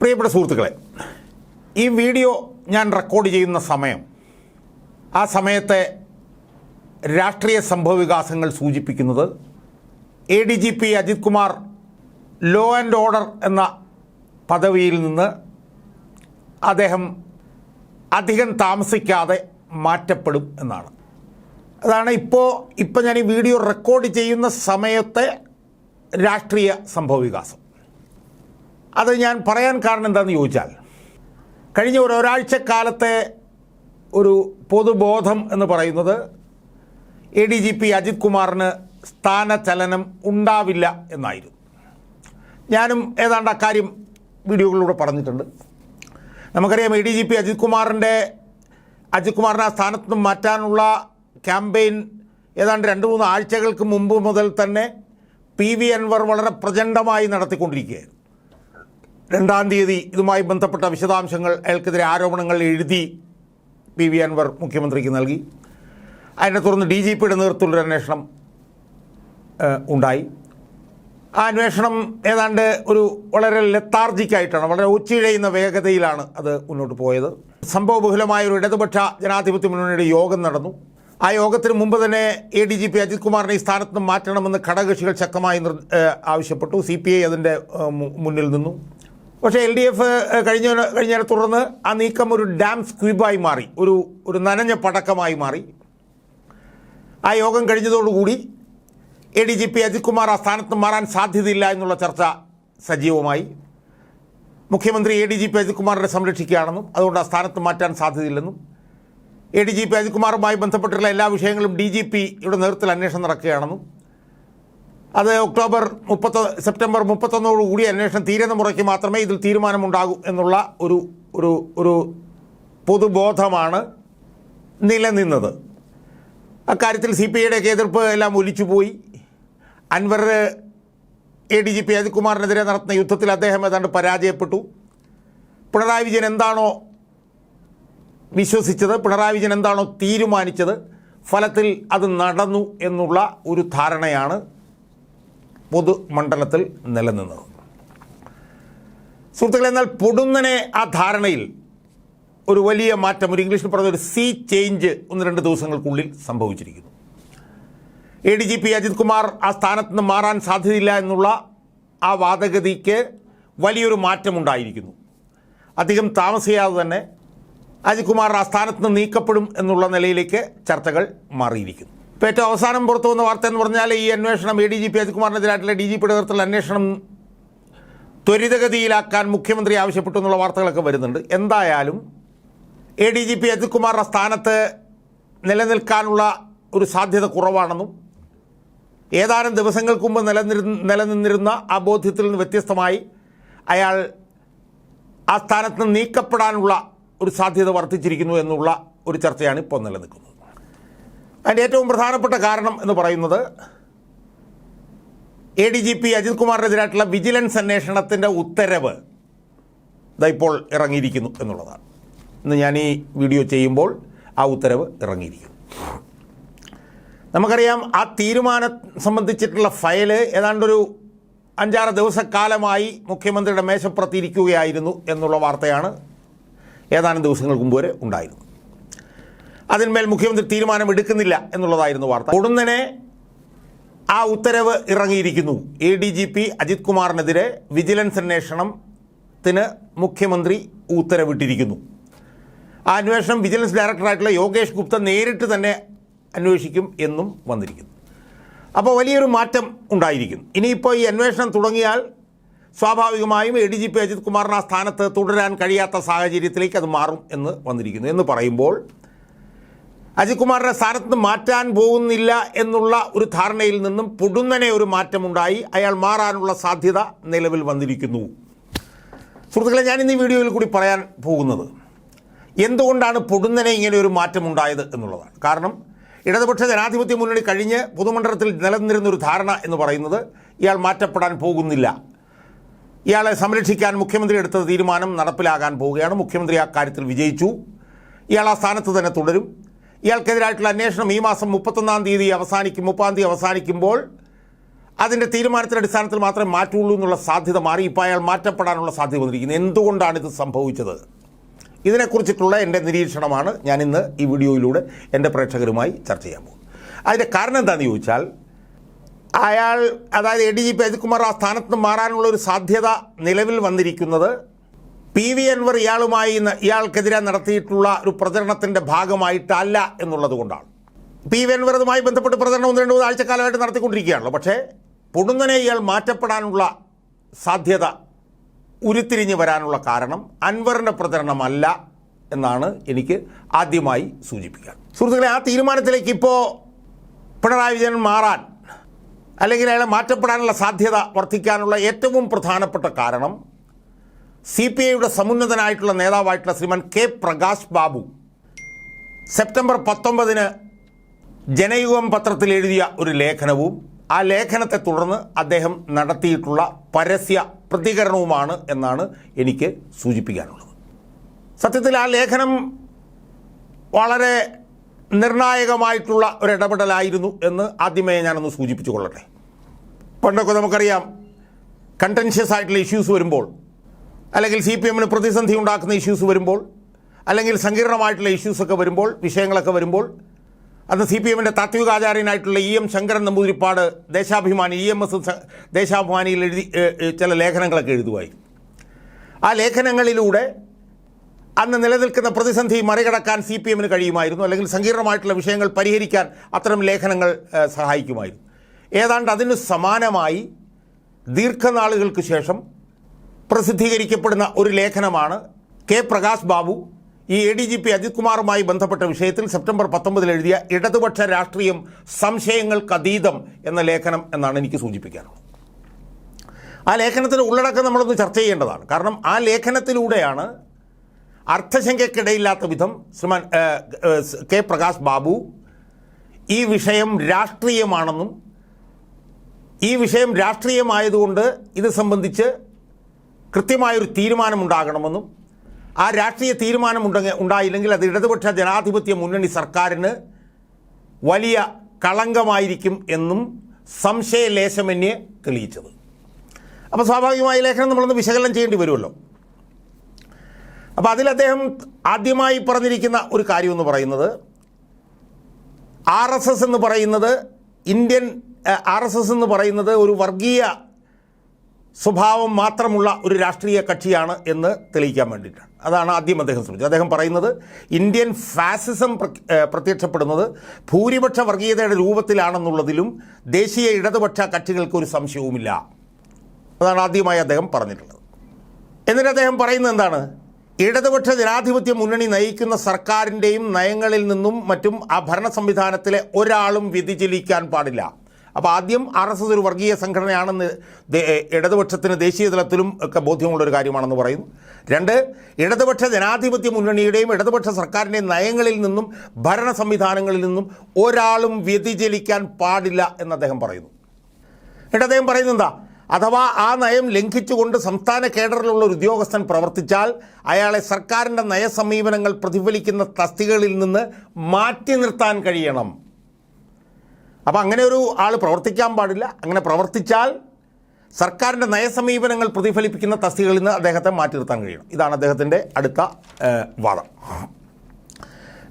പ്രിയപ്പെട്ട സുഹൃത്തുക്കളെ ഈ വീഡിയോ ഞാൻ റെക്കോർഡ് ചെയ്യുന്ന സമയം ആ സമയത്തെ രാഷ്ട്രീയ സംഭവവികാസങ്ങൾ സൂചിപ്പിക്കുന്നത് A D G P Ajith Kumar law and order എന്ന പദവിയിൽ നിന്ന് അദ്ദേഹം അധികം താമസിക്കാതെ മാറ്റപ്പെടും എന്നാണ്. അതാണ് ഇപ്പോൾ ഇപ്പോൾ ഞാൻ ഈ വീഡിയോ റെക്കോർഡ് ചെയ്യുന്ന സമയത്തെ രാഷ്ട്രീയ സംഭവവികാസം. അത് ഞാൻ പറയാൻ കാരണം എന്താണെന്ന് ചോദിച്ചാൽ കഴിഞ്ഞ ഒരു ഒരാഴ്ചക്കാലത്തെ ഒരു പൊതുബോധം എന്ന് പറയുന്നത് A D G P Ajith കുമാറിന് സ്ഥാനചലനം ഉണ്ടാവില്ല എന്നായിരുന്നു. ഞാനും ഏതാണ്ട് അക്കാര്യം വീഡിയോകളിലൂടെ പറഞ്ഞിട്ടുണ്ട്. നമുക്കറിയാം A D G P Ajith കുമാറിന്റെ അജിത് കുമാറിനെ ആ സ്ഥാനത്ത് നിന്ന് മാറ്റാനുള്ള ക്യാമ്പയിൻ ഏതാണ്ട് രണ്ട് മൂന്ന് ആഴ്ചകൾക്ക് മുമ്പ് മുതൽ തന്നെ പി വി അൻവർ വളരെ പ്രചണ്ഡമായി നടത്തിക്കൊണ്ടിരിക്കുകയായിരുന്നു. രണ്ടാം തീയതി ഇതുമായി ബന്ധപ്പെട്ട വിശദാംശങ്ങൾ അയാൾക്കെതിരെ ആരോപണങ്ങൾ എഴുതി പി വി അൻവർ മുഖ്യമന്ത്രിക്ക് നൽകി. അതിനെ തുടർന്ന് ഡി ജി പിയുടെ നേതൃത്വത്തിലൊരു അന്വേഷണം ഉണ്ടായി. ആ അന്വേഷണം ഏതാണ്ട് ഒരു വളരെ ലെത്താർജിക്കായിട്ടാണ് വളരെ ഉച്ചിഴയുന്ന വേഗതയിലാണ് അത് മുന്നോട്ട് പോയത്. സംഭവബഹുലമായ ഒരു ഇടതുപക്ഷ ജനാധിപത്യ മുന്നണിയുടെ യോഗം നടന്നു. ആ യോഗത്തിന് മുമ്പ് തന്നെ A D G P Ajith കുമാറിനെ ഈ സ്ഥാനത്ത് മാറ്റണമെന്ന് ഘടകകക്ഷികൾ ശക്തമായി ആവശ്യപ്പെട്ടു. സി പി ഐ അതിന്റെ മുന്നിൽ നിന്നു. പക്ഷേ എൽ ഡി എഫ് കഴിഞ്ഞ കഴിഞ്ഞതിനെ തുടർന്ന് ആ നീക്കം ഒരു ഡാം സ്ക്വിബായി മാറി. ഒരു ഒരു നനഞ്ഞ പടക്കമായി മാറി. ആ യോഗം കഴിഞ്ഞതോടുകൂടി A D G P Ajith Kumar ആ സ്ഥാനത്ത് മാറാൻ സാധ്യതയില്ല എന്നുള്ള ചർച്ച സജീവമായി. മുഖ്യമന്ത്രി A D G P Ajith കുമാറിനെ സംരക്ഷിക്കുകയാണെന്നും അതുകൊണ്ട് ആ സ്ഥാനത്ത് മാറ്റാൻ സാധ്യതയില്ലെന്നും A D G P Ajith കുമാറുമായി ബന്ധപ്പെട്ടുള്ള എല്ലാ വിഷയങ്ങളും ഡി ജി പിയുടെ നേതൃത്വത്തിൽ അന്വേഷണം നടക്കുകയാണെന്നും അത് ഒക്ടോബർ മുപ്പത്തൊ സെപ്റ്റംബർ മുപ്പത്തൊന്നോടുകൂടി അന്വേഷണം തീരുന്ന മുറയ്ക്ക് മാത്രമേ ഇതിൽ തീരുമാനമുണ്ടാകൂ എന്നുള്ള ഒരു ഒരു ഒരു പൊതുബോധമാണ് നിലനിന്നത്. അക്കാര്യത്തിൽ സി പി ഐയുടെയൊക്കെ എതിർപ്പ് എല്ലാം ഒലിച്ചുപോയി. Anvar A D G P Ajith കുമാറിനെതിരെ നടത്തുന്ന യുദ്ധത്തിൽ അദ്ദേഹം ഏതാണ്ട് പരാജയപ്പെട്ടു. പിണറായി വിജയൻ എന്താണോ വിശ്വസിച്ചത് പിണറായി വിജയൻ എന്താണോ തീരുമാനിച്ചത് ഫലത്തിൽ അത് നടന്നു എന്നുള്ള ഒരു ധാരണയാണ് പൊതുമണ്ഡലത്തിൽ നിലനിന്നത് സുഹൃത്തുക്കളെ എന്നാൽ പൊടുന്നനെ ആ ധാരണയിൽ ഒരു വലിയ മാറ്റം ഒരു ഇംഗ്ലീഷിൽ പറഞ്ഞ ഒരു സീ ചേഞ്ച് ഒന്ന് രണ്ട് ദിവസങ്ങൾക്കുള്ളിൽ സംഭവിച്ചിരിക്കുന്നു. A D G P Ajith Kumar ആ സ്ഥാനത്ത് നിന്ന് മാറാൻ സാധ്യതയില്ല എന്നുള്ള ആ വാദഗതിക്ക് വലിയൊരു മാറ്റമുണ്ടായിരിക്കുന്നു. അധികം താമസിയാതെ തന്നെ അജിത് കുമാർ ആ സ്ഥാനത്ത് നിന്ന് നീക്കപ്പെടും എന്നുള്ള നിലയിലേക്ക് ചർച്ചകൾ മാറിയിരിക്കുന്നു. ഏറ്റവും അവസാനം പുറത്തു വന്ന വാർത്ത എന്ന് പറഞ്ഞാൽ ഈ അന്വേഷണം എ ഡി ജി പി അജിത്കുമാറിനെതിരായിട്ടുള്ള ഡി ജി പിയുടെ നേതൃത്വത്തിലുള്ള അന്വേഷണം ത്വരിതഗതിയിലാക്കാൻ മുഖ്യമന്ത്രി ആവശ്യപ്പെട്ടു എന്നുള്ള വാർത്തകളൊക്കെ വരുന്നുണ്ട്. എന്തായാലും എ ഡി ജി പി അജിത്കുമാറിന്റെ സ്ഥാനത്ത് നിലനിൽക്കാനുള്ള ഒരു സാധ്യത കുറവാണെന്നും ഏതാനും ദിവസങ്ങൾക്ക് മുമ്പ് നിലനിരുന്ന നിലനിന്നിരുന്ന ആ ബോധ്യത്തിൽ നിന്ന് വ്യത്യസ്തമായി അയാൾ ആ സ്ഥാനത്ത് നീക്കപ്പെടാനുള്ള ഒരു സാധ്യത വർദ്ധിച്ചിരിക്കുന്നു എന്നുള്ള ഒരു ചർച്ചയാണ് ഇപ്പോൾ നിലനിൽക്കുന്നത്. അതിന്റെ ഏറ്റവും പ്രധാനപ്പെട്ട കാരണം എന്ന് പറയുന്നത് A D G P Ajith കുമാറിനെതിരായിട്ടുള്ള vigilance അന്വേഷണത്തിന്റെ ഉത്തരവ് ഇതാ ഇപ്പോൾ ഇറങ്ങിയിരിക്കുന്നു എന്നുള്ളതാണ്. ഇന്ന് ഞാൻ ഈ വീഡിയോ ചെയ്യുമ്പോൾ ആ ഉത്തരവ് ഇറങ്ങിയിരിക്കുന്നു. നമുക്കറിയാം ആ തീരുമാനം സംബന്ധിച്ചിട്ടുള്ള ഫയൽ ഏതാണ്ടൊരു അഞ്ചാറ് ദിവസക്കാലമായി മുഖ്യമന്ത്രിയുടെ മേശപ്പുറത്തിരിക്കുകയായിരുന്നു എന്നുള്ള വാർത്തയാണ് ഏതാനും ദിവസങ്ങൾക്ക് മുമ്പ് വരെ ഉണ്ടായിരുന്നു അതിന്മേൽ മുഖ്യമന്ത്രി തീരുമാനം എടുക്കുന്നില്ല എന്നുള്ളതായിരുന്നു വാർത്ത. ഉടനെ ആ ഉത്തരവ് ഇറങ്ങിയിരിക്കുന്നു. A D G P Ajith കുമാറിനെതിരെ vigilance അന്വേഷണത്തിന് മുഖ്യമന്ത്രി ഉത്തരവിട്ടിരിക്കുന്നു. ആ അന്വേഷണം വിജിലൻസ് ഡയറക്ടറായിട്ടുള്ള യോഗേഷ് ഗുപ്ത നേരിട്ട് തന്നെ അന്വേഷിക്കും എന്നും വന്നിരിക്കുന്നു. അപ്പോൾ വലിയൊരു മാറ്റം ഉണ്ടായിരിക്കുന്നു. ഇനിയിപ്പോൾ ഈ അന്വേഷണം തുടങ്ങിയാൽ സ്വാഭാവികമായും A D G P Ajith കുമാറിന് ആ സ്ഥാനത്ത് തുടരാൻ കഴിയാത്ത സാഹചര്യത്തിലേക്ക് അത് മാറും എന്ന് വന്നിരിക്കുന്നു. എന്ന് പറയുമ്പോൾ അജിത് കുമാറിനെ സ്ഥാനത്ത് മാറ്റാൻ പോകുന്നില്ല എന്നുള്ള ഒരു ധാരണയിൽ നിന്നും പൊടുന്നനെ ഒരു മാറ്റമുണ്ടായി. അയാൾ മാറാനുള്ള സാധ്യത നിലവിൽ വന്നിരിക്കുന്നു. സുഹൃത്തുക്കളെ ഞാൻ ഇന്ന് ഈ വീഡിയോയിൽ കൂടി പറയാൻ പോകുന്നത് എന്തുകൊണ്ടാണ് പൊടുന്നനെ ഇങ്ങനെ ഒരു മാറ്റമുണ്ടായത് എന്നുള്ളതാണ്. കാരണം ഇടതുപക്ഷ ജനാധിപത്യ മുന്നണി കഴിഞ്ഞ് പൊതുമണ്ഡലത്തിൽ നിലനിന്നിരുന്ന ഒരു ധാരണ എന്ന് പറയുന്നത് ഇയാൾ മാറ്റപ്പെടാൻ പോകുന്നില്ല. ഇയാളെ സംരക്ഷിക്കാൻ മുഖ്യമന്ത്രി എടുത്ത തീരുമാനം നടപ്പിലാകാൻ പോവുകയാണ്. മുഖ്യമന്ത്രി ആ കാര്യത്തിൽ വിജയിച്ചു. ഇയാൾ ആ സ്ഥാനത്ത് തന്നെ തുടരും. ഇയാൾക്കെതിരായിട്ടുള്ള അന്വേഷണം ഈ മാസം മുപ്പത്തൊന്നാം തീയതി അവസാനിക്കും മുപ്പാം തീയതി അവസാനിക്കുമ്പോൾ അതിന്റെ തീരുമാനത്തിന്റെ അടിസ്ഥാനത്തിൽ മാത്രമേ മാറ്റുള്ളൂ എന്നുള്ള സാധ്യത മാറി. ഇപ്പോൾ അയാൾ മാറ്റപ്പെടാനുള്ള സാധ്യത വന്നിരിക്കുന്നത് എന്തുകൊണ്ടാണ് ഇത് സംഭവിച്ചത്? ഇതിനെക്കുറിച്ചിട്ടുള്ള എന്റെ നിരീക്ഷണമാണ് ഞാൻ ഇന്ന് ഈ വീഡിയോയിലൂടെ എന്റെ പ്രേക്ഷകരുമായി ചർച്ച ചെയ്യാൻ പോകും അതിന്റെ കാരണം എന്താണെന്ന് ചോദിച്ചാൽ അയാൾ അതായത് A D G P Ajith Kumar ആ സ്ഥാനത്ത് മാറാനുള്ള ഒരു സാധ്യത നിലവിൽ വന്നിരിക്കുന്നത് പി വി അൻവർ ഇയാളുമായി ഇയാൾക്കെതിരെ നടത്തിയിട്ടുള്ള ഒരു പ്രചരണത്തിന്റെ ഭാഗമായിട്ടല്ല എന്നുള്ളത് കൊണ്ടാണ് പി വി അൻവർ അതുമായി ബന്ധപ്പെട്ട് പ്രചരണം ഒന്ന് രണ്ട് മൂന്ന് ആഴ്ചക്കാലമായിട്ട് നടത്തിക്കൊണ്ടിരിക്കുകയാണല്ലോ. പക്ഷേ പൊടുന്നനെ ഇയാൾ മാറ്റപ്പെടാനുള്ള സാധ്യത ഉരുത്തിരിഞ്ഞ് വരാനുള്ള കാരണം അൻവറിന്റെ പ്രചരണമല്ല എന്നാണ് എനിക്ക് ആദ്യമായി സൂചിപ്പിക്കാൻ. സുഹൃത്തുക്കളെ ആ തീരുമാനത്തിലേക്ക് ഇപ്പോൾ പിണറായി വിജയൻ മാറാൻ അല്ലെങ്കിൽ അയാളെ മാറ്റപ്പെടാനുള്ള സാധ്യത വർദ്ധിക്കാനുള്ള ഏറ്റവും പ്രധാനപ്പെട്ട കാരണം സി പി ഐയുടെ സമുന്നതനായിട്ടുള്ള നേതാവായിട്ടുള്ള ശ്രീമാൻ കെ പ്രകാശ് ബാബു സെപ്റ്റംബർ പത്തൊമ്പതിന് ജനയുഗം പത്രത്തിൽ എഴുതിയ ഒരു ലേഖനവും ആ ലേഖനത്തെ തുടർന്ന് അദ്ദേഹം നടത്തിയിട്ടുള്ള പരസ്യ പ്രതികരണവുമാണ് എന്നാണ് എനിക്ക് സൂചിപ്പിക്കാനുള്ളത്. സത്യത്തിൽ ആ ലേഖനം വളരെ നിർണായകമായിട്ടുള്ള ഒരു ഇടപെടലായിരുന്നു എന്ന് ആദ്യമേ ഞാനൊന്ന് സൂചിപ്പിച്ചു കൊള്ളട്ടെ. പണ്ടൊക്കെ നമുക്കറിയാം കണ്ടൻഷ്യസ് ആയിട്ടുള്ള ഇഷ്യൂസ് വരുമ്പോൾ അല്ലെങ്കിൽ സി പി എമ്മിന് പ്രതിസന്ധി ഉണ്ടാക്കുന്ന ഇഷ്യൂസ് വരുമ്പോൾ അല്ലെങ്കിൽ സങ്കീർണമായിട്ടുള്ള ഇഷ്യൂസൊക്കെ വരുമ്പോൾ വിഷയങ്ങളൊക്കെ വരുമ്പോൾ അന്ന് സി പി എമ്മിന്റെ താത്വികാചാര്യനായിട്ടുള്ള E M Sankaran Namboodiripad Deshabhimani E M S ദേശാഭിമാനിയിൽ എഴുതി ചില ലേഖനങ്ങളൊക്കെ എഴുതുമായി ആ ലേഖനങ്ങളിലൂടെ അന്ന് നിലനിൽക്കുന്ന പ്രതിസന്ധി മറികടക്കാൻ സി പി എമ്മിന് കഴിയുമായിരുന്നു അല്ലെങ്കിൽ സങ്കീർണമായിട്ടുള്ള വിഷയങ്ങൾ പരിഹരിക്കാൻ അത്തരം ലേഖനങ്ങൾ സഹായിക്കുമായിരുന്നു. ഏതാണ്ട് അതിന് സമാനമായി ദീർഘനാളുകൾക്ക് ശേഷം പ്രസിദ്ധീകരിക്കപ്പെടുന്ന ഒരു ലേഖനമാണ് കെ പ്രകാശ് ബാബു. ഈ A D G P Ajith കുമാറുമായി ബന്ധപ്പെട്ട വിഷയത്തിൽ സെപ്റ്റംബർ പത്തൊമ്പതിൽ എഴുതിയ ഇടതുപക്ഷ രാഷ്ട്രീയം സംശയങ്ങൾക്കതീതം എന്ന ലേഖനം എന്നാണ് എനിക്ക് സൂചിപ്പിക്കാനുള്ളത്. ആ ലേഖനത്തിന്റെ ഉള്ളടക്കം നമ്മളൊന്ന് ചർച്ച ചെയ്യേണ്ടതാണ്. കാരണം ആ ലേഖനത്തിലൂടെയാണ് അർത്ഥശങ്കയ്ക്കിടയില്ലാത്ത വിധം ശ്രീമാൻ കെ പ്രകാശ് ബാബു ഈ വിഷയം രാഷ്ട്രീയമാണെന്നും ഈ വിഷയം രാഷ്ട്രീയമായതുകൊണ്ട് ഇത് സംബന്ധിച്ച് കൃത്യമായൊരു തീരുമാനമുണ്ടാകണമെന്നും ആ രാഷ്ട്രീയ തീരുമാനം ഉണ്ടെങ്കിൽ ഉണ്ടായില്ലെങ്കിൽ അത് ഇടതുപക്ഷ ജനാധിപത്യ മുന്നണി സർക്കാരിന് വലിയ കളങ്കമായിരിക്കും എന്നും സംശയലേശമന്യെ തെളിയിച്ചത്. അപ്പോൾ സ്വാഭാവികമായി ലേഖനം നമ്മളൊന്ന് വിശകലനം ചെയ്യേണ്ടി വരുമല്ലോ. അപ്പോൾ അതിൽ അദ്ദേഹം ആദ്യമായി പറഞ്ഞിരിക്കുന്ന ഒരു കാര്യമെന്ന് പറയുന്നത് ആർ എസ് എസ് എന്ന് പറയുന്നത് ഇന്ത്യൻ ആർ എസ് എസ് എന്ന് പറയുന്നത് ഒരു വർഗീയ സ്വഭാവം മാത്രമുള്ള ഒരു രാഷ്ട്രീയ കക്ഷിയാണ് എന്ന് തെളിയിക്കാൻ വേണ്ടിയിട്ടാണ്. അതാണ് ആദ്യം അദ്ദേഹം ശ്രമിച്ചത്. അദ്ദേഹം പറയുന്നത് ഇന്ത്യൻ ഫാസിസം പ്ര- പ്രത്യക്ഷപ്പെടുന്നത് ഭൂരിപക്ഷ വർഗീയതയുടെ രൂപത്തിലാണെന്നുള്ളതിലും ദേശീയ ഇടതുപക്ഷ കക്ഷികൾക്ക് ഒരു സംശയവുമില്ല. അതാണ് ആദ്യമായി അദ്ദേഹം പറഞ്ഞിട്ടുള്ളത്. എന്നിട്ട് അദ്ദേഹം പറയുന്നത് എന്താണ്? ഇടതുപക്ഷ ജനാധിപത്യ മുന്നണി നയിക്കുന്ന സർക്കാരിന്റെയും നയങ്ങളിൽ നിന്നും മറ്റും ആ ഭരണ സംവിധാനത്തിലെ ഒരാളും വ്യതിചലിക്കാൻ പാടില്ല. അപ്പോൾ ആദ്യം ആർ എസ് എസ് ഒരു വർഗീയ സംഘടനയാണെന്ന് ഇടതുപക്ഷത്തിന് ദേശീയ തലത്തിലും ഒക്കെ ബോധ്യമുള്ളൊരു കാര്യമാണെന്ന് പറയുന്നു. രണ്ട് ഇടതുപക്ഷ ജനാധിപത്യ മുന്നണിയുടെയും ഇടതുപക്ഷ സർക്കാരിന്റെയും നയങ്ങളിൽ നിന്നും ഭരണ സംവിധാനങ്ങളിൽ നിന്നും ഒരാളും വ്യതിചലിക്കാൻ പാടില്ല എന്ന് അദ്ദേഹം പറയുന്നു. എന്നിട്ട് അദ്ദേഹം പറയുന്നത് എന്താ? അഥവാ ആ നയം ലംഘിച്ചുകൊണ്ട് സംസ്ഥാന കേഡറിലുള്ള ഒരു ഉദ്യോഗസ്ഥൻ പ്രവർത്തിച്ചാൽ അയാളെ സർക്കാരിന്റെ നയസമീപനങ്ങൾ പ്രതിഫലിക്കുന്ന തസ്തികകളിൽ നിന്ന് മാറ്റി നിർത്താൻ കഴിയണം. അപ്പോൾ അങ്ങനെ ഒരു ആൾ പ്രവർത്തിക്കാൻ പാടില്ല. അങ്ങനെ പ്രവർത്തിച്ചാൽ സർക്കാരിന്റെ നയസമീപനങ്ങൾ പ്രതിഫലിപ്പിക്കുന്ന തസ്തികകളിൽ നിന്ന് അദ്ദേഹത്തെ മാറ്റി നിർത്താൻ കഴിയണം. ഇതാണ് അദ്ദേഹത്തിന്റെ അടുത്ത വാദം.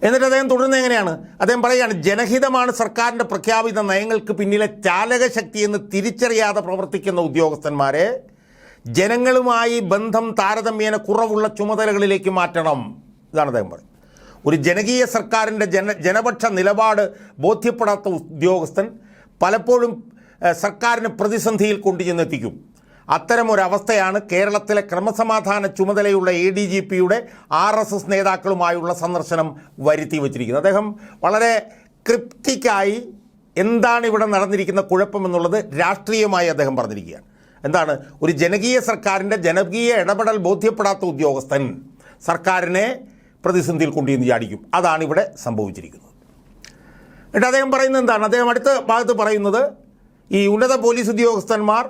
എന്നിട്ട് അദ്ദേഹം തുടരുന്നത് എങ്ങനെയാണ്? അദ്ദേഹം പറയുകയാണ് ജനഹിതമാണ് സർക്കാരിന്റെ പ്രഖ്യാപിത നയങ്ങൾക്ക് പിന്നിലെ ചാലകശക്തിയെന്ന് തിരിച്ചറിയാതെ പ്രവർത്തിക്കുന്ന ഉദ്യോഗസ്ഥന്മാരെ ജനങ്ങളുമായി ബന്ധം താരതമ്യേന കുറവുള്ള ചുമതലകളിലേക്ക് മാറ്റണം. ഇതാണ് അദ്ദേഹം പറയുന്നത്. ഒരു ജനകീയ സർക്കാരിന്റെ ജന ജനപക്ഷ നിലപാട് ബോധ്യപ്പെടാത്ത ഉദ്യോഗസ്ഥൻ പലപ്പോഴും സർക്കാരിന് പ്രതിസന്ധിയിൽ കൊണ്ടുചെന്നെത്തിക്കും അത്തരമൊരവസ്ഥയാണ് കേരളത്തിലെ ക്രമസമാധാന ചുമതലയുള്ള എ ഡി ജി പിയുടെ ആർ എസ് എസ് നേതാക്കളുമായുള്ള സന്ദർശനം വരുത്തി വച്ചിരിക്കുന്നത്. അദ്ദേഹം വളരെ ക്രിപ്റ്റിക്കായി എന്താണ് ഇവിടെ നടന്നിരിക്കുന്ന കുഴപ്പമെന്നുള്ളത് രാഷ്ട്രീയമായി അദ്ദേഹം പറഞ്ഞിരിക്കുകയാണ്. എന്താണ്? ഒരു ജനകീയ സർക്കാരിന്റെ ജനകീയ ഇടപെടൽ ബോധ്യപ്പെടാത്ത ഉദ്യോഗസ്ഥൻ സർക്കാരിനെ പ്രതിസന്ധിയിൽ കൊണ്ടുവന്ന് ചാടിക്കും അതാണ് ഇവിടെ സംഭവിച്ചിരിക്കുന്നത്. എന്നിട്ട് അദ്ദേഹം പറയുന്നത് എന്താണ്? അദ്ദേഹം അടുത്ത ഭാഗത്ത് പറയുന്നത് ഈ ഉന്നത പോലീസ് ഉദ്യോഗസ്ഥന്മാർ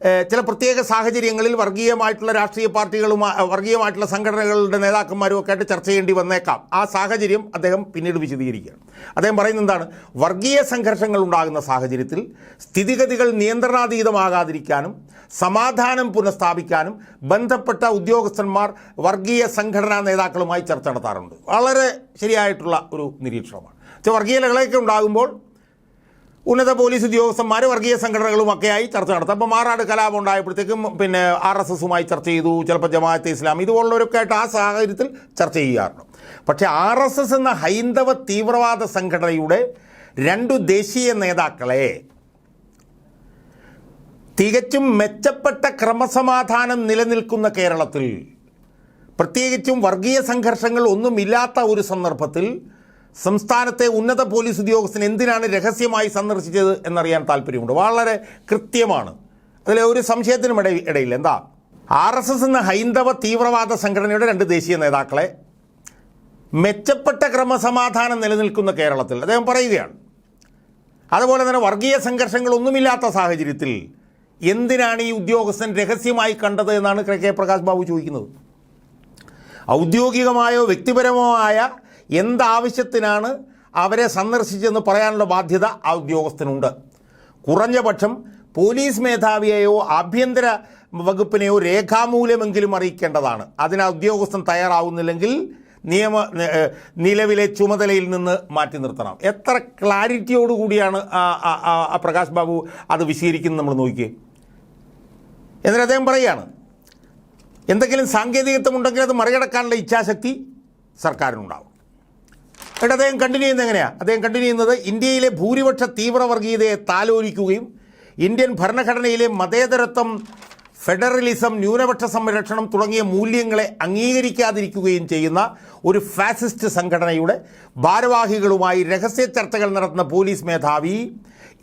ചില പ്രത്യേക സാഹചര്യങ്ങളിൽ വർഗീയമായിട്ടുള്ള രാഷ്ട്രീയ പാർട്ടികളും വർഗീയമായിട്ടുള്ള സംഘടനകളുടെ നേതാക്കന്മാരും ഒക്കെ ആയിട്ട് ചർച്ച ചെയ്യേണ്ടി വന്നേക്കാം. ആ സാഹചര്യം അദ്ദേഹം പിന്നീട് വിശദീകരിക്കുകയാണ്. അദ്ദേഹം പറയുന്നത് എന്താണ്? വർഗീയ സംഘർഷങ്ങൾ ഉണ്ടാകുന്ന സാഹചര്യത്തിൽ സ്ഥിതിഗതികൾ നിയന്ത്രണാതീതമാകാതിരിക്കാനും സമാധാനം പുനഃസ്ഥാപിക്കാനും ബന്ധപ്പെട്ട ഉദ്യോഗസ്ഥന്മാർ വർഗീയ സംഘടനാ നേതാക്കളുമായി ചർച്ച നടത്താറുണ്ട്. വളരെ ശരിയായിട്ടുള്ള ഒരു നിരീക്ഷണമാണ്. വർഗീയ ലഹളയൊക്കെ ഉണ്ടാകുമ്പോൾ ഉന്നത പോലീസ് ഉദ്യോഗസ്ഥന്മാർ വർഗീയ സംഘടനകളുമൊക്കെയായി ചർച്ച നടത്തും. അപ്പോൾ മാറാട് കലാപം ഉണ്ടായപ്പോഴത്തേക്കും പിന്നെ ആർ എസ് എസുമായി ചർച്ച ചെയ്തു ചിലപ്പോൾ ജമാഅത്തെ ഇസ്ലാം. ഇതുപോലുള്ളവരൊക്കെ ആയിട്ട് ആ സാഹചര്യത്തിൽ ചർച്ച ചെയ്യാറുണ്ട് പക്ഷേ ആർ എസ് എസ് എന്ന ഹൈന്ദവ തീവ്രവാദ സംഘടനയുടെ രണ്ടു ദേശീയ നേതാക്കളെ തികച്ചും മെച്ചപ്പെട്ട ക്രമസമാധാനം നിലനിൽക്കുന്ന കേരളത്തിൽ പ്രത്യേകിച്ചും വർഗീയ സംഘർഷങ്ങൾ ഒന്നുമില്ലാത്ത ഒരു സന്ദർഭത്തിൽ സംസ്ഥാനത്തെ ഉന്നത പോലീസ് ഉദ്യോഗസ്ഥൻ എന്തിനാണ് രഹസ്യമായി സന്ദർശിച്ചത് എന്നറിയാൻ താല്പര്യമുണ്ട്. വളരെ കൃത്യമാണ്. അതിൽ ഒരു സംശയത്തിനും ഇട ഇടയില്ല. എന്താ? ആർ എസ് എസ് എന്ന ഹൈന്ദവ തീവ്രവാദ സംഘടനയുടെ രണ്ട് ദേശീയ നേതാക്കളെ മെച്ചപ്പെട്ട ക്രമസമാധാനം നിലനിൽക്കുന്ന കേരളത്തിൽ അദ്ദേഹം പറയുകയാണ്. അതുപോലെ തന്നെ വർഗീയ സംഘർഷങ്ങളൊന്നുമില്ലാത്ത സാഹചര്യത്തിൽ എന്തിനാണ് ഈ ഉദ്യോഗസ്ഥൻ രഹസ്യമായി കണ്ടത് എന്നാണ് കെ പ്രകാശ് ബാബു ചോദിക്കുന്നത്. ഔദ്യോഗികമായോ വ്യക്തിപരമോ ആയ എന്താവശ്യത്തിനാണ് അവരെ സന്ദർശിച്ചെന്ന് പറയാനുള്ള ബാധ്യത ആ ഉദ്യോഗസ്ഥനുണ്ട്. കുറഞ്ഞ പക്ഷം പോലീസ് മേധാവിയെയോ ആഭ്യന്തര വകുപ്പിനെയോ രേഖാമൂലമെങ്കിലും അറിയിക്കേണ്ടതാണ്. അതിന് ഉദ്യോഗസ്ഥൻ തയ്യാറാവുന്നില്ലെങ്കിൽ നിയമ നിലവിലെ ചുമതലയിൽ നിന്ന് മാറ്റി നിർത്തണം. എത്ര ക്ലാരിറ്റിയോടുകൂടിയാണ് പ്രകാശ് ബാബു അത് വിശീകരിക്കുന്നത് നമ്മൾ നോക്കിയേ. എന്നിട്ട് അദ്ദേഹം പറയുകയാണ് എന്തെങ്കിലും സാങ്കേതികത്വം ഉണ്ടെങ്കിൽ അത് മറികടക്കാനുള്ള ഇച്ഛാശക്തി സർക്കാരിനുണ്ടാവും. എന്നിട്ട് അദ്ദേഹം കണ്ടിന്യൂ ചെയ്യുന്നത് എങ്ങനെയാണ് അദ്ദേഹം കണ്ടിന്യൂ ചെയ്യുന്നത് ഇന്ത്യയിലെ ഭൂരിപക്ഷ തീവ്രവർഗീയതയെ താലോലിക്കുകയും ഇന്ത്യൻ ഭരണഘടനയിലെ മതേതരത്വം ഫെഡറലിസം ന്യൂനപക്ഷ സംരക്ഷണം തുടങ്ങിയ മൂല്യങ്ങളെ അംഗീകരിക്കാതിരിക്കുകയും ചെയ്യുന്ന ഒരു ഫാസിസ്റ്റ് സംഘടനയുടെ ഭാരവാഹികളുമായി രഹസ്യ ചർച്ചകൾ നടത്തുന്ന പോലീസ് മേധാവി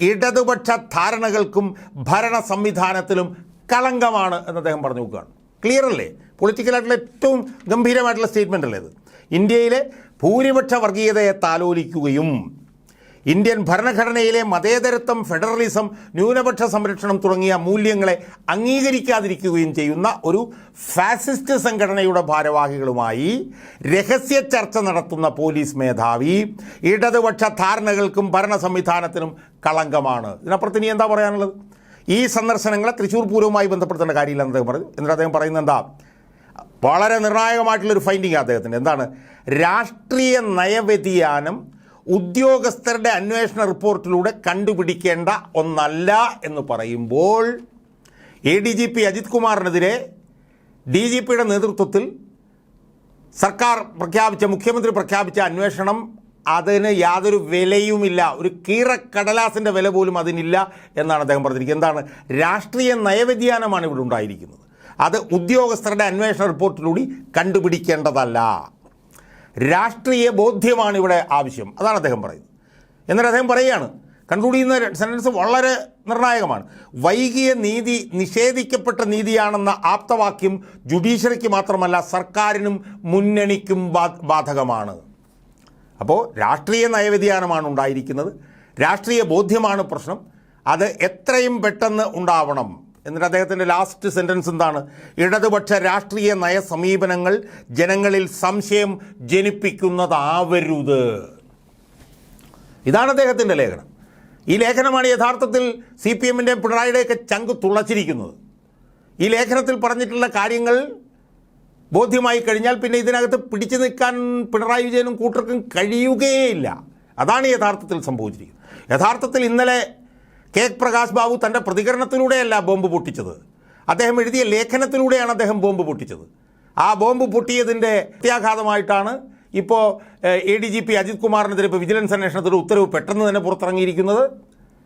ഇടതുപക്ഷ ധാരണകൾക്കും ഭരണ സംവിധാനത്തിലും കളങ്കമാണ് എന്ന് അദ്ദേഹം പറഞ്ഞു നോക്കുകയാണ് ക്ലിയർ അല്ലേ? പൊളിറ്റിക്കലായിട്ടുള്ള ഏറ്റവും ഗംഭീരമായിട്ടുള്ള സ്റ്റേറ്റ്മെന്റ് അല്ലേ ഇത്? ഇന്ത്യയിലെ ഭൂരിപക്ഷ വർഗീയതയെ താലോലിക്കുകയും ഇന്ത്യൻ ഭരണഘടനയിലെ മതേതരത്വം ഫെഡറലിസം ന്യൂനപക്ഷ സംരക്ഷണം തുടങ്ങിയ മൂല്യങ്ങളെ അംഗീകരിക്കാതിരിക്കുകയും ചെയ്യുന്ന ഒരു ഫാസിസ്റ്റ് സംഘടനയുടെ ഭാരവാഹികളുമായി രഹസ്യ ചർച്ച നടത്തുന്ന പോലീസ് മേധാവി ഇടതുപക്ഷ ധാരണകൾക്കും ഭരണ സംവിധാനത്തിനും കളങ്കമാണ്. ഇതിനപ്പുറത്ത് ഇനി എന്താ പറയാനുള്ളത്? ഈ സന്ദർശനങ്ങളെ തൃശ്ശൂർ പൂരവുമായി ബന്ധപ്പെടുത്തേണ്ട കാര്യമില്ലെന്ന് അദ്ദേഹം പറഞ്ഞു. എന്നിട്ട് അദ്ദേഹം പറയുന്നത് എന്താ? വളരെ നിർണായകമായിട്ടുള്ളൊരു ഫൈൻഡിങ് അദ്ദേഹത്തിന്. എന്താണ്? രാഷ്ട്രീയ നയവ്യതിയാനം ഉദ്യോഗസ്ഥരുടെ അന്വേഷണ റിപ്പോർട്ടിലൂടെ കണ്ടുപിടിക്കേണ്ട ഒന്നല്ല എന്ന് പറയുമ്പോൾ A D G P Ajith കുമാറിനെതിരെ D G പിയുടെ നേതൃത്വത്തിൽ സർക്കാർ പ്രഖ്യാപിച്ച മുഖ്യമന്ത്രി പ്രഖ്യാപിച്ച അന്വേഷണം അതിന് യാതൊരു വിലയുമില്ല. ഒരു കീറക്കടലാസിന്റെ വില പോലും അതിനില്ല എന്നാണ് അദ്ദേഹം പറഞ്ഞിരിക്കുന്നത്. എന്താണ്? രാഷ്ട്രീയ നയവ്യതിയാനമാണ് ഇവിടെ ഉണ്ടായിരിക്കുന്നത്. അത് ഉദ്യോഗസ്ഥരുടെ അന്വേഷണ റിപ്പോർട്ടിലൂടെ കണ്ടുപിടിക്കേണ്ടതല്ല. രാഷ്ട്രീയ ബോധ്യമാണ് ഇവിടെ ആവശ്യം. അതാണ് അദ്ദേഹം പറയുന്നത്. എന്നിട്ട് അദ്ദേഹം പറയുകയാണ് കൺക്ലൂഡ് ചെയ്യുന്ന സെന്റൻസ് വളരെ നിർണായകമാണ്. വൈകിയ നീതി നിഷേധിക്കപ്പെട്ട നീതിയാണെന്ന ആപ്തവാക്യം ജുഡീഷ്യറിക്ക് മാത്രമല്ല സർക്കാരിനും മുന്നണിക്കും ബാധകമാണ്. അപ്പോൾ രാഷ്ട്രീയ നയവ്യതിയാനമാണ് ഉണ്ടായിരിക്കുന്നത്. രാഷ്ട്രീയ ബോധ്യമാണ് പ്രശ്നം. അത് എത്രയും പെട്ടെന്ന് ഉണ്ടാവണം. എന്നിട്ട് അദ്ദേഹത്തിന്റെ ലാസ്റ്റ് സെന്റൻസ് എന്താണ്? ഇടതുപക്ഷ രാഷ്ട്രീയ നയ സമീപനങ്ങൾ ജനങ്ങളിൽ സംശയം ജനിപ്പിക്കുന്നതാവരുത്. ഇതാണ് അദ്ദേഹത്തിന്റെ ലേഖനം. ഈ ലേഖനമാണ് യഥാർത്ഥത്തിൽ സി പി എമ്മിന്റെയും പിണറായിയുടെയൊക്കെ ചങ്ക് തുളച്ചിരിക്കുന്നത്. ഈ ലേഖനത്തിൽ പറഞ്ഞിട്ടുള്ള കാര്യങ്ങൾ ബോധ്യമായി കഴിഞ്ഞാൽ പിന്നെ ഇതിനകത്ത് പിടിച്ചു നിൽക്കാൻ പിണറായി വിജയനും കൂട്ടർക്കും കഴിയുകയില്ല. അതാണ് യഥാർത്ഥത്തിൽ സംഭവിച്ചിരിക്കുന്നത്. യഥാർത്ഥത്തിൽ ഇന്നലെ കെ പ്രകാശ് ബാബു തന്റെ പ്രതികരണത്തിലൂടെയല്ല ബോംബ് പൊട്ടിച്ചത്. അദ്ദേഹം എഴുതിയ ലേഖനത്തിലൂടെയാണ് അദ്ദേഹം ബോംബ് പൊട്ടിച്ചത്. ആ ബോംബ് പൊട്ടിയതിന്റെ പ്രത്യാഘാതമായിട്ടാണ് ഇപ്പോൾ A D G P Ajith കുമാറിനെതിരെ ഇപ്പോൾ വിജിലൻസ് അന്വേഷണത്തിന്റെ ഉത്തരവ് പെട്ടെന്ന് തന്നെ പുറത്തിറങ്ങിയിരിക്കുന്നത്.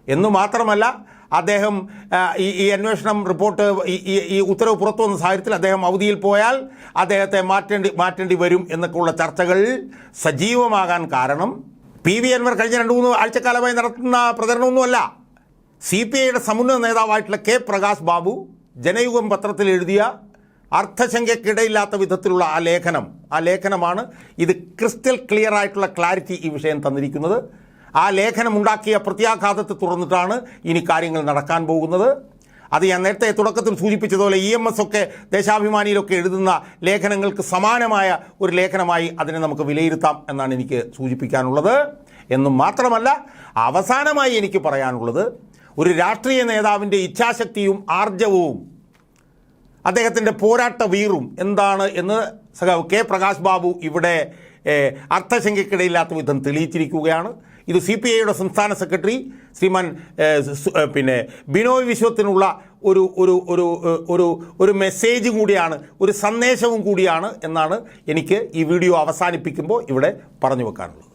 എന്നു മാത്രമല്ല അദ്ദേഹം ഈ ഈ അന്വേഷണം റിപ്പോർട്ട് ഈ- ഈ ഉത്തരവ് പുറത്തു വന്ന സാഹചര്യത്തിൽ അദ്ദേഹം അവധിയിൽ പോയാൽ അദ്ദേഹത്തെ മാറ്റേണ്ടി മാറ്റേണ്ടി വരും എന്നൊക്കെയുള്ള ചർച്ചകൾ സജീവമാകാൻ കാരണം. പി വി അൻവർ കഴിഞ്ഞ രണ്ട് മൂന്ന് ആഴ്ചക്കാലമായി നടത്തുന്ന പ്രചരണമൊന്നുമല്ല. സി പി ഐയുടെ സമുന്നത നേതാവായിട്ടുള്ള കെ പ്രകാശ് ബാബു ജനയുഗം പത്രത്തിൽ എഴുതിയ അർത്ഥശങ്കയ്ക്കിടയില്ലാത്ത വിധത്തിലുള്ള ആ ലേഖനം ആ ലേഖനമാണ് ഇത് ക്രിസ്റ്റൽ ക്ലിയർ ആയിട്ടുള്ള ക്ലാരിറ്റി ഈ വിഷയം തന്നിരിക്കുന്നത്. ആ ലേഖനം ഉണ്ടാക്കിയ പ്രത്യാഘാതത്തെ തുറന്നിട്ടാണ് ഇനി കാര്യങ്ങൾ നടക്കാൻ പോകുന്നത്. അത് ഞാൻ നേരത്തെ തുടക്കത്തിൽ സൂചിപ്പിച്ചതുപോലെ ഇ എം എസ് ഒക്കെ ദേശാഭിമാനിയിലൊക്കെ എഴുതുന്ന ലേഖനങ്ങൾക്ക് സമാനമായ ഒരു ലേഖനമായി അതിനെ നമുക്ക് വിലയിരുത്താം എന്നാണ് എനിക്ക് സൂചിപ്പിക്കാനുള്ളത്. എന്നും മാത്രമല്ല അവസാനമായി എനിക്ക് പറയാനുള്ളത് ഒരു രാഷ്ട്രീയ നേതാവിന്റെ ഇച്ഛാശക്തിയും ആർജവവും അദ്ദേഹത്തിന്റെ പോരാട്ട വീറും എന്താണ് എന്ന് സഖാവ് കെ പ്രകാശ് ബാബു ഇവിടെ അർത്ഥശങ്കയ്ക്കിടയില്ലാത്ത വിധം തെളിയിച്ചിരിക്കുകയാണ്. ഇത് സി പി ഐയുടെ സംസ്ഥാന സെക്രട്ടറി ശ്രീമാൻ പിന്നെ ബിനോയ് വിശ്വത്തിനുള്ള ഒരു ഒരു ഒരു ഒരു ഒരു മെസ്സേജ് കൂടിയാണ് ഒരു സന്ദേശവും കൂടിയാണ് എന്നാണ് എനിക്ക് ഈ വീഡിയോ അവസാനിപ്പിക്കുമ്പോൾ ഇവിടെ പറഞ്ഞു വെക്കാനുള്ളത്.